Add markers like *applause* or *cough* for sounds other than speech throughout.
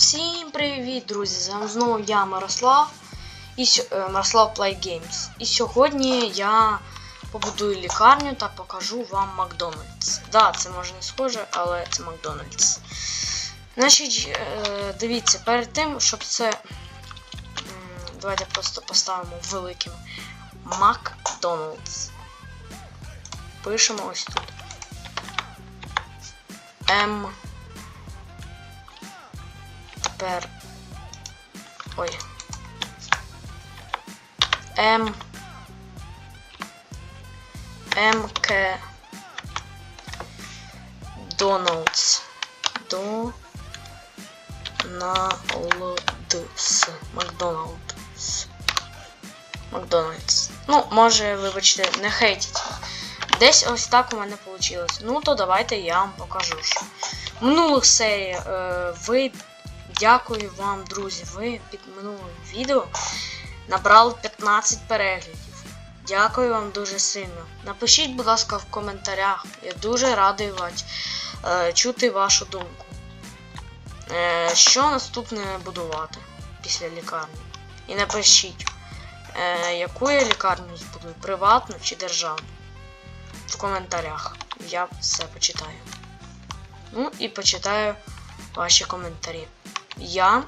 Всім привіт, друзі! З вами знову я, Мирослав, і е, Мирослав Play Games. І сьогодні я побудую лікарню та покажу вам Макдональдс. Да, це може не схоже, але це Макдональдс. Значить, е, дивіться, перед тим, щоб це. Давайте просто поставимо великим Макдональдс. Пишемо ось тут. М. Тепер. Ой. М. МК. Дональдс. До. Налдс. Макдоналдс. Макдональдс. Ну, може, вибачте, не хейтіть. Десь ось так у мене вийшло. Ну, то давайте я вам покажу. Що. В минулих серіях е, ви Дякую вам, друзі. Ви під минулим відео набрали 15 переглядів. Дякую вам дуже сильно. Напишіть, будь ласка, в коментарях. Я дуже радий вас, е, чути вашу думку. Е, що наступне будувати після лікарні? І напишіть, е, яку я лікарню збудую, приватну чи державну. В коментарях. Я все почитаю. Ну і почитаю ваші коментарі. Я.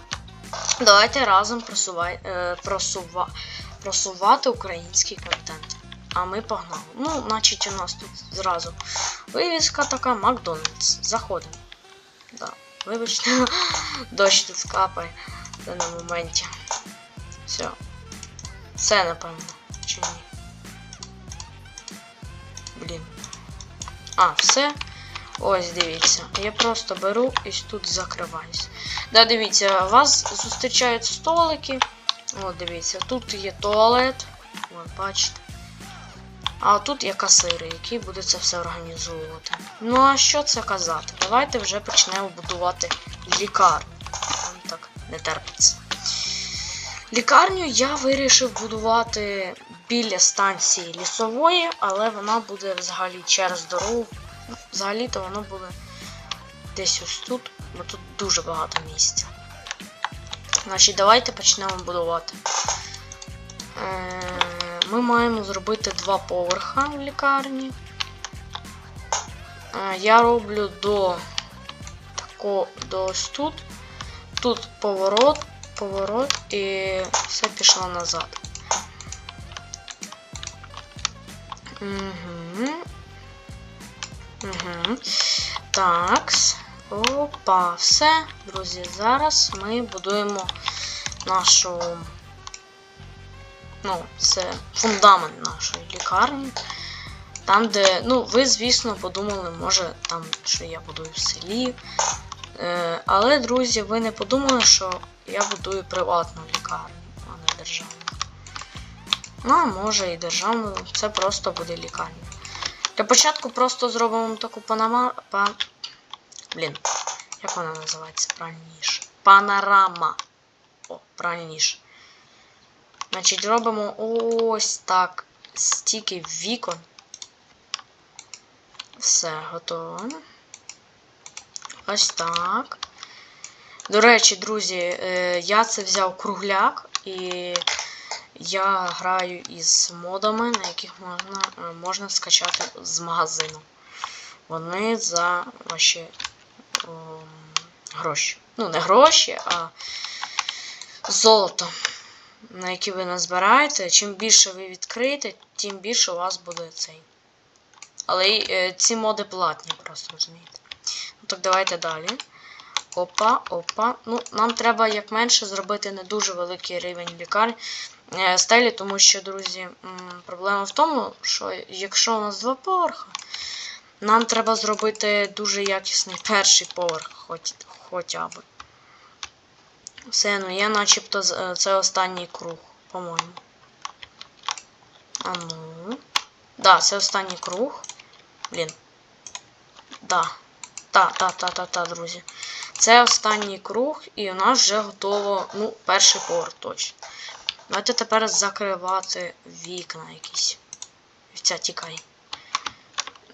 Давайте разом просувай, е, просува, просувати український контент. А ми погнали. Ну, значить, у нас тут зразу вивіска така Макдональдс. Заходимо. Да. Вибачте, *laughs* дощ тут капає Це на моменті. Все. Все, напевно. Чи ні? Блін. А, все. Ось дивіться. Я просто беру і тут закриваюсь. Да, дивіться, вас зустрічають столики. От, дивіться, тут є туалет. От, бачите. А тут є касири, який буде це все організовувати. Ну а що це казати? Давайте вже почнемо будувати лікарню. Там так не терпиться. Лікарню я вирішив будувати біля станції лісової, але вона буде взагалі через дорогу. Взагалі-то воно буде десь ось тут, бо тут дуже багато місця. Значить, давайте почнемо будувати. Е, Ми маємо зробити два поверха в лікарні. Е, Я роблю до ось тут. Тут поворот, поворот і все пішло назад. Угу. Такс. Опа, все, друзі, зараз ми будуємо нашу. Ну, це фундамент нашої лікарні. Там, де, ну, ви, звісно, подумали, може, там, що я будую в селі. Е, але, друзі, ви не подумали, що я будую приватну лікарню, а не державну. Ну, а може і державну, це просто буде лікарня. Для початку просто зробимо таку панама. Па... Блін, як вона називається правильніше? Панорама. О, правильніше. Значить, робимо ось так. Стільки вікон. Все, готово. Ось так. До речі, друзі, е, я це взяв кругляк і я граю із модами, на яких можна е, можна скачати з магазину. Вони за ваші о, гроші. Ну, не гроші, а золото, на які ви назбираєте. Чим більше ви відкриєте, тим більше у вас буде цей. Але е, ці моди платні, просто розумієте. Ну так, давайте далі. Опа, опа. Ну, нам треба як менше зробити не дуже великий рівень лікарень е, стелі, тому що, друзі, проблема в тому, що якщо у нас два поверхи, нам треба зробити дуже якісний перший поверх, хоч, хоча б. Все, ну я начебто е, це останній круг, по-моєму. А ну. Да, це останній круг. Блін. Да. Та, та, та, та, та, друзі. Це останній круг, і у нас вже готово, ну, перший поверх точно. Давайте тепер закривати вікна якісь. Вівця, тікай.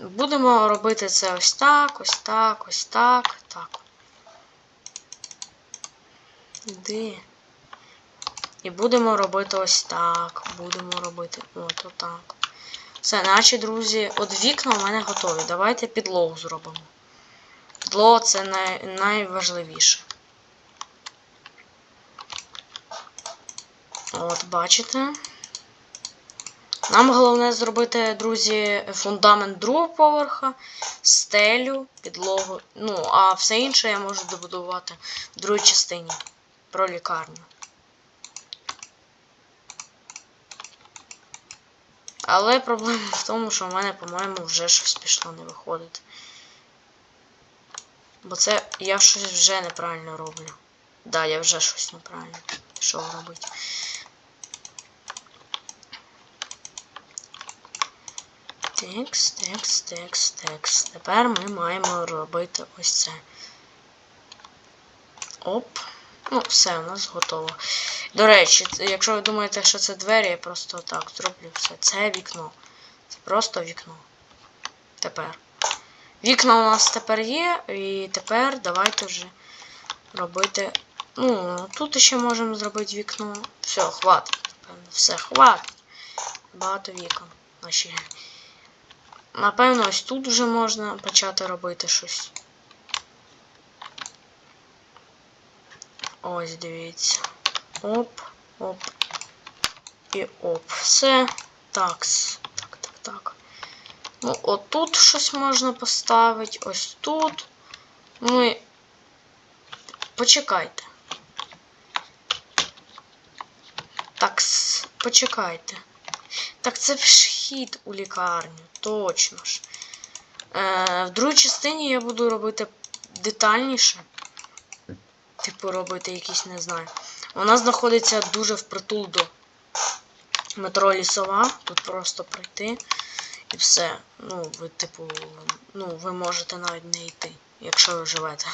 Будемо робити це ось так, ось так, ось так, так. Іди. І будемо робити ось так. Будемо робити от отак. Все, наші друзі, от вікна у мене готові. Давайте підлогу зробимо. Підлога це най... найважливіше. От, бачите. Нам головне зробити, друзі, фундамент другого поверха, стелю, підлогу. Ну, а все інше я можу добудувати в другій частині про лікарню. Але проблема в тому, що в мене, по-моєму, вже щось пішло не виходить. Бо це я щось вже неправильно роблю. Да, я вже щось неправильно пішов робити. Текс, текс, текс, текс. Тепер ми маємо робити ось це. Оп. Ну, все, у нас готово. До речі, якщо ви думаєте, що це двері, я просто так зроблю все. Це вікно. Це просто вікно. Тепер. Вікна у нас тепер є, і тепер давайте вже робити. Ну, тут ще можемо зробити вікно. Все, хватить. Все, хватить. Багато вікон. Наші. Напевно, ось тут вже можна почати робити щось. Ось, дивіться. Оп, оп. І оп. Все. Так. Так, так, так. Ну, отут щось можна поставити. Ось тут. Ну і. Почекайте. Так, почекайте. Так це вхід у лікарню, точно ж. Е, в другій частині я буду робити детальніше. Типу, робити якісь, не знаю. Вона знаходиться дуже впритул до метро лісова. Тут просто пройти. І все. Ну, ви, типу, ну, ви можете навіть не йти, якщо ви живете.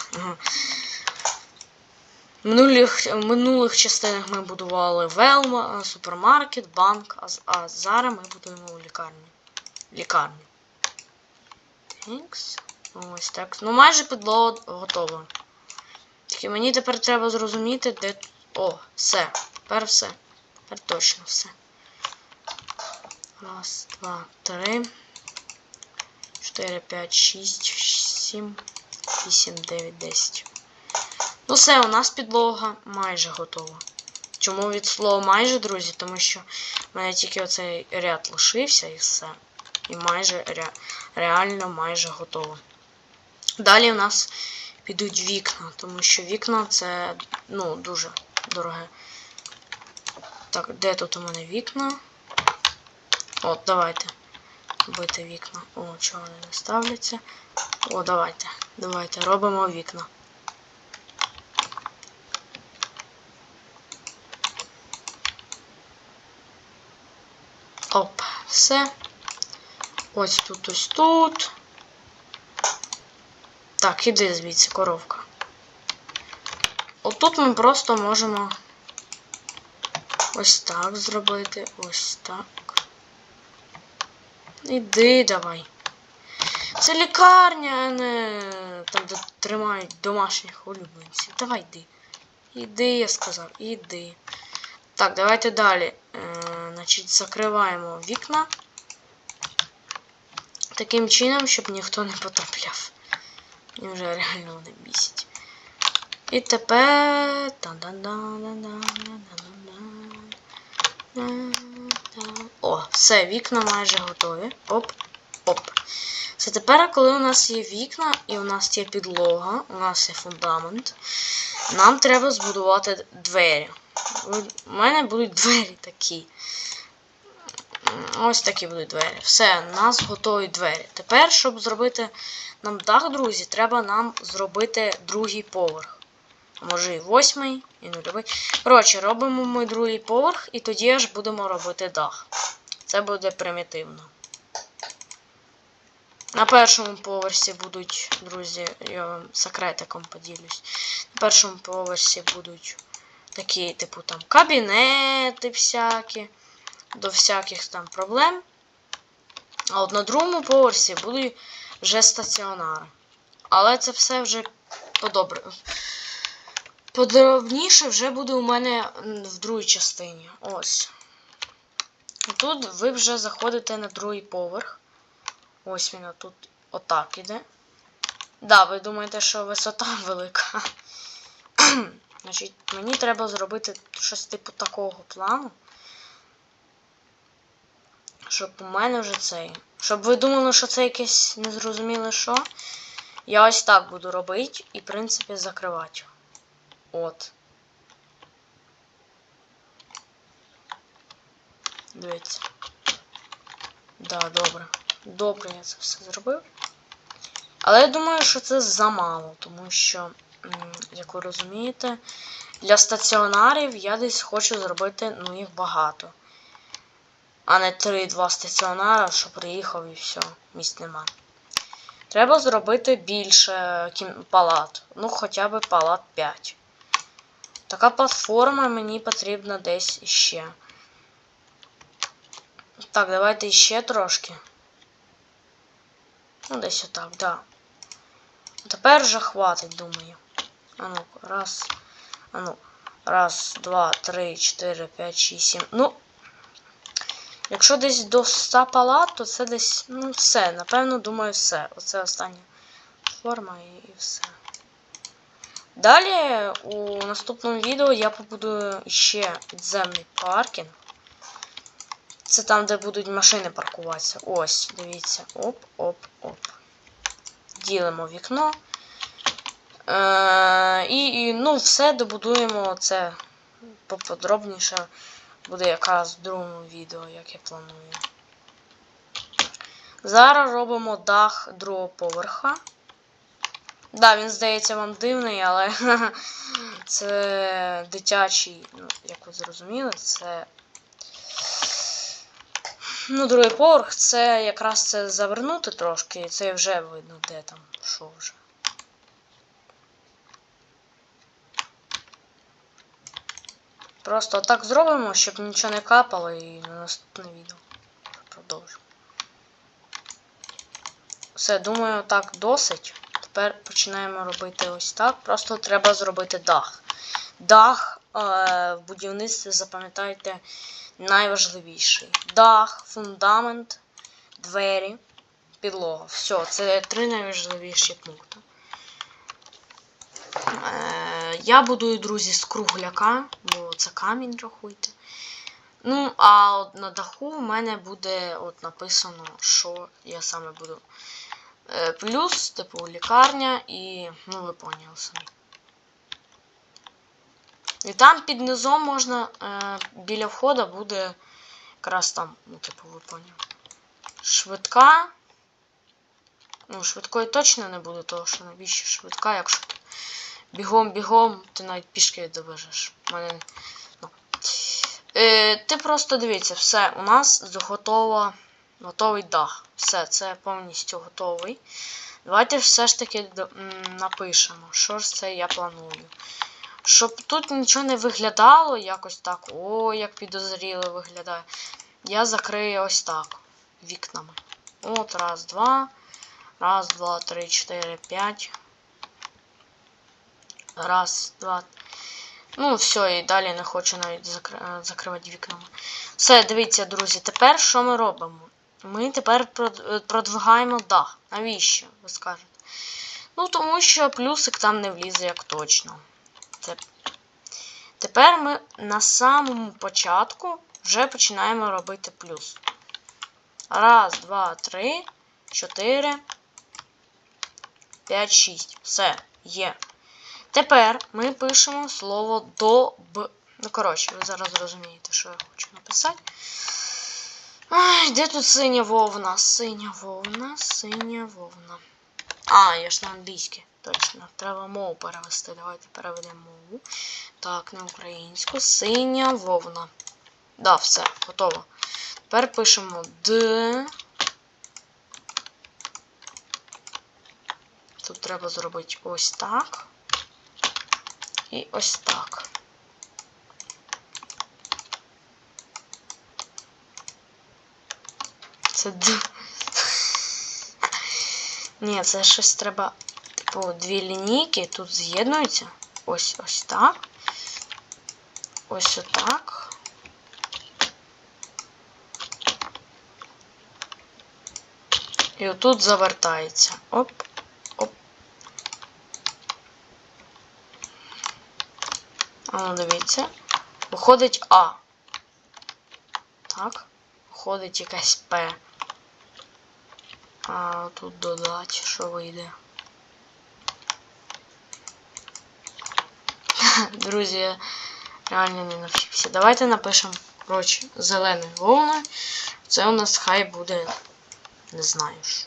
Минулих, в минулих частинах ми будували велма, супермаркет, банк, а, а зараз ми будуємо лікарню. Лікарню. Тінкс. Ось так. Ну майже підлога готова. Тільки мені тепер треба зрозуміти, де. О, все. Тепер все. Тепер точно все. Раз, два, три. 4, 5, 6, 7, 8, 9, 10. Ну все, у нас підлога майже готова. Чому від слова майже, друзі? Тому що в мене тільки оцей ряд лишився і все. І майже ре, реально майже готово. Далі у нас підуть вікна, тому що вікна це ну, дуже дороге. Так, де тут у мене вікна? От, давайте. Бити вікна. О, чого вони не ставляться. О, давайте. Давайте, робимо вікна. Оп, все. Ось тут, ось тут. Так, іди звідси, коровка. Отут ми просто можемо ось так зробити. Ось так. Іди давай. Це лікарня, а не там, де тримають домашніх улюбленців. Давай йди. Іди, я сказав, іди. Так, давайте далі. Е, значить, закриваємо вікна. Таким чином, щоб ніхто не потрапляв. Мені вже реально вони бісять. І тепер. О, все, вікна майже готові. Оп, оп. Це тепер, коли у нас є вікна і у нас є підлога, у нас є фундамент, нам треба збудувати двері. У мене будуть двері такі. Ось такі будуть двері. Все, у нас готові двері. Тепер, щоб зробити нам дах, друзі, треба нам зробити другий поверх. Може і восьмий, і нульовий. Коротше, робимо ми другий поверх, і тоді аж будемо робити дах. Це буде примітивно. На першому поверсі будуть, друзі, я вам секретиком поділюсь. На першому поверсі будуть такі, типу, там, кабінети всякі, до всяких там проблем. А от на другому поверсі будуть вже стаціонари. Але це все вже подобре. Подробніше вже буде у мене в другій частині. Ось. Тут ви вже заходите на другий поверх. Ось він тут отак іде. Да, ви думаєте, що висота *laughs* велика. Значить, мені треба зробити щось типу такого плану. Щоб у мене вже цей. Щоб ви думали, що це якесь незрозуміле що. Я ось так буду робити і, в принципі, закривати. От. Дивіться. Да, добре. Добре, я це все зробив. Але я думаю, що це замало, тому що, як ви розумієте, для стаціонарів я десь хочу зробити ну, їх багато. А не 3-2 стаціонара, що приїхав і все, місць нема. Треба зробити більше палат. Ну, хоча б палат 5. Така платформа мені потрібна десь іще. Так, давайте іще трошки. Ну, десь отак, да. Тепер вже хватить, думаю. А ну, раз. А ну. Раз, два, три, чотири, п'ять, шість, сім. Ну. Якщо десь до 100 палат, то це десь. Ну, все. Напевно, думаю, все. Оце остання форма і, і все. Далі у наступному відео я побудую ще підземний паркінг. Це там, де будуть машини паркуватися. Ось, дивіться. Оп, оп, оп. Ділимо вікно. Е, і, і ну, все добудуємо це поподробніше. Буде якраз в другому відео, як я планую. Зараз робимо дах другого поверха. Да, він здається вам дивний, але *laughs* це дитячий, ну, як ви зрозуміли, це. Ну, другий поверх це якраз це завернути трошки, і це вже видно, де там, що вже. Просто так зробимо, щоб нічого не капало і на наступне відео продовжимо. Все, думаю, так досить. Тепер починаємо робити ось так. Просто треба зробити дах. Дах е, в будівництві, запам'ятайте, найважливіший. Дах, фундамент, двері, підлога. Все, це три найважливіші пункти. Я будую, друзі, з кругляка, бо це камінь, рахуйте. Ну, а от на даху в мене буде от написано, що я саме буду. Е, плюс, типу, лікарня і. Ну, ви поняли самі. І там під низом можна е, біля входа буде якраз там, ну, типу, ви поняли. Швидка. Ну, швидкої точно не буде, того що навіщо швидка, якщо ти бігом-бігом, ти навіть пішки добежиш. Мене... Ну. Е, ти просто дивіться, все, у нас готово, готовий дах. Все, це повністю готовий. Давайте все ж таки напишемо, що ж це я планую. Щоб тут нічого не виглядало, якось так. О, як підозріло виглядає. Я закрию ось так. Вікнами. От, раз, два. Раз, два, три, чотири, п'ять. Раз, два. Ну, все, і далі не хочу навіть закри... е, закривати вікнами. Все, дивіться, друзі, тепер що ми робимо? Ми тепер е, продвигаємо дах. Навіщо? Ви скажете? Ну, тому що плюсик там не влізе як точно. Тепер ми на самому початку вже починаємо робити плюс. Раз, два, три, чотири, п'ять, шість. Все, є. Тепер ми пишемо слово доб. Ну, коротше, ви зараз зрозумієте, що я хочу написати. Ай, де тут синя вовна? Синя вовна, синя вовна. А, я ж на англійське. Точно. Треба мову перевести. Давайте переведемо мову. Так, на українську. Синя вовна. Да, все, готово. Тепер пишемо Д. Тут треба зробити ось так. І ось так. Це. Ні, це щось треба. Типу, дві лінійки тут з'єднуються. ось ось так. Ось отак. І отут завертається. Оп. Ну дивіться. Виходить А. Так. Виходить якась П. А тут додати, що вийде. *laughs* Друзі, я реально не навчився. Давайте напишемо, коротше, зелений вовна. Це у нас хай буде. Не знаю що.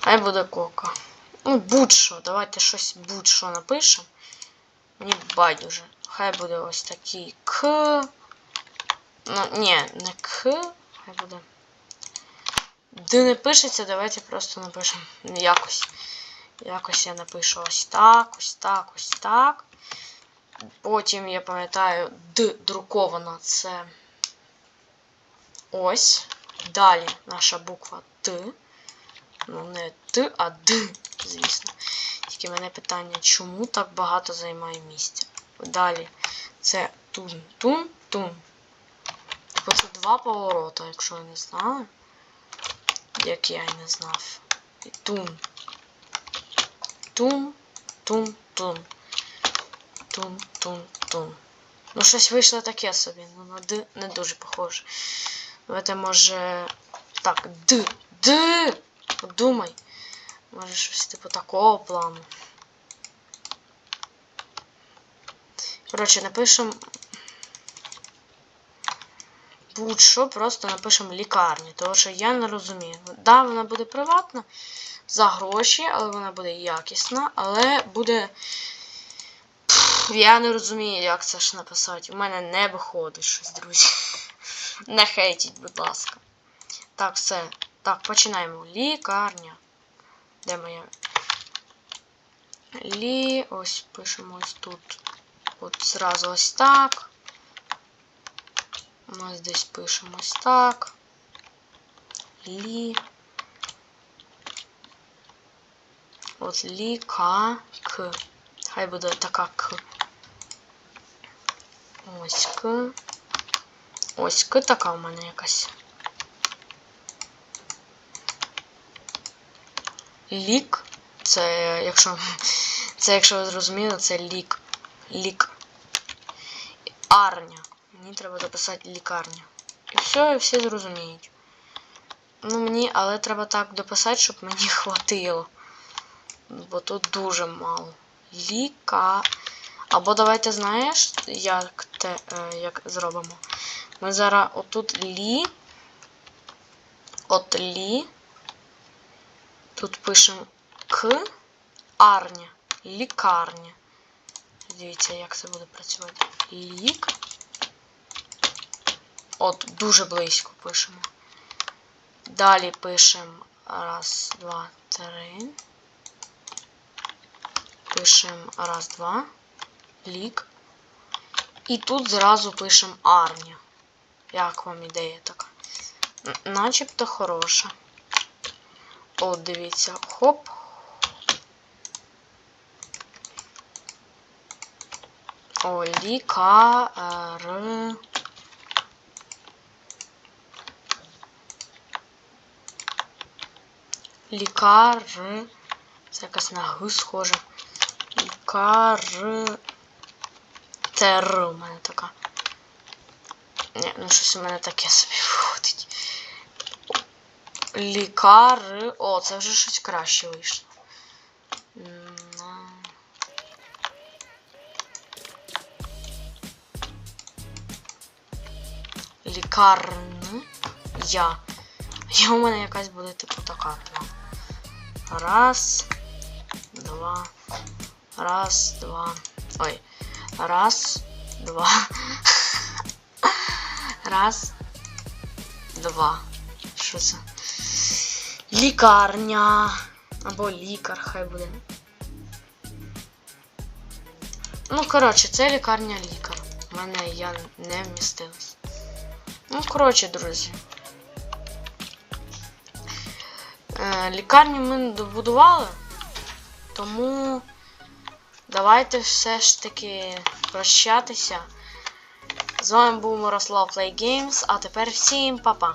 Хай буде кока. Ну, будь-що. Давайте щось будь-що напишемо. Мені байдуже. Хай буде ось такий К. Ну, ні, не К. Хай буде. Д не пишеться, давайте просто напишемо якось. Якось я напишу ось так, ось так, ось так. Потім я пам'ятаю, Д друкована це ось. Далі наша буква Т. Ну, не Т, а Д, звісно. Тільки мене питання, чому так багато займає місця? Далі це тун, тун, тун. Тобто це два поворота, якщо ви не знали. Як я і не знав. І тун. Тун, тун, тун. Тун, тун, тун. Ну, щось вийшло таке собі. Ну, на Д не дуже похоже. Давайте, може. Так, Д. Д! Подумай. Може щось типу такого плану. Коротше, напишемо. Будь-що, просто напишемо лікарні, тому що я не розумію. Да, вона буде приватна за гроші, але вона буде якісна, але буде. Я не розумію, як це ж написати. У мене не виходить щось, друзі. *laughs* Не хейтіть, будь ласка. Так, все. Так, починаємо. Лікарня. Де моя? Лі. Ось пишемо ось тут. От зразу ось так. У нас десь пишемо ось так. Лі. От лі, ка, к. Хай буде така к. Ось к. Ось к така у мене якась. Лік. Це, якщо. *laughs* Це, якщо ви зрозуміли, це лік. Лік. Арня. Мені треба дописати лікарня. І все, і всі зрозуміють. Ну мені, але треба так дописати, щоб мені *laughs* хватило. Бо тут дуже мало. Ліка. Або давайте знаєш, як те, е, як зробимо. Ми зараз отут лі. От лі. Тут пишемо К. Арня. Лікарня. Дивіться, як це буде працювати. Лік. От, дуже близько пишемо. Далі пишемо раз, два, три. Пишемо раз, два. Лік. І тут зразу пишемо арня. Як вам ідея така? Начебто хороша. От, дивіться, хоп. О, лікар. Лікар. Це якась на Г схоже. Лікар. Це у мене така. Ні, ну щось у мене таке собі. Лікар. О, це вже щось краще вийшло. Лікарня. Я. Я у мене якась буде типу така. Раз, два. Раз, два. Ой. Раз, два. *laughs* Раз, два. Що це? Лікарня. Або лікар, хай буде. Ну, коротше, це лікарня лікар. У мене я не вмістилась. Ну, коротше, друзі. Е, лікарню ми не добудували, тому давайте все ж таки прощатися. З вами був Мирослав Play а тепер всім па-па.